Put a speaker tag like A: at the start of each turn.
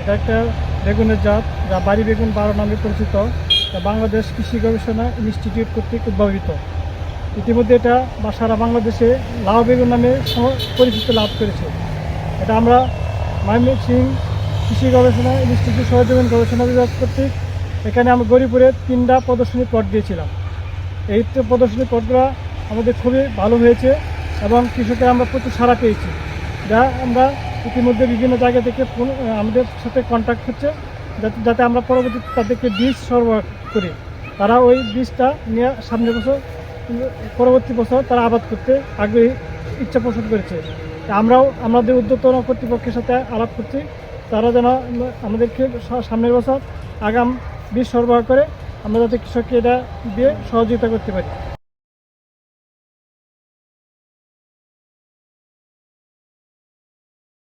A: এটা একটা বেগুনের জাত, যা বাড়ি বেগুন বারো নামে পরিচিত, যা বাংলাদেশ কৃষি গবেষণা ইনস্টিটিউট কর্তৃক উদ্ভাবিত। ইতিমধ্যে এটা বা সারা বাংলাদেশে লাউ বেগুন নামে পরিচিতি লাভ করেছে। এটা আমরা ময়মনসিং কৃষি গবেষণা ইনস্টিটিউট সহযোগী গবেষণা বিভাগ কর্তৃক, এখানে আমরা গরিপুরে তিনটা প্রদর্শনী পট দিয়েছিলাম। এই প্রদর্শনী পটগুলো আমাদের খুবই ভালো হয়েছে এবং কৃষকের আমরা প্রচুর সাড়া পেয়েছি। যা আমরা ইতিমধ্যে বিভিন্ন জায়গা থেকে আমাদের সাথে কন্ট্যাক্ট হচ্ছে, যাতে যাতে আমরা পরবর্তীতে তাদেরকে বীজ সরবরাহ করি। তারা ওই বীজটা নিয়ে সামনের বছর, পরবর্তী বছর তারা আবাদ করতে আগ্রহী, ইচ্ছা পোষণ করেছে। আমরাও, আমাদের উদ্যোতন কর্তৃপক্ষের সাথে আলাপ করছি। তারা যেন আমাদেরকে সামনের বছর আগাম বীজ সরবরাহ করে, আমরা যাতে কৃষককে এটা দিয়ে সহযোগিতা করতে পারি।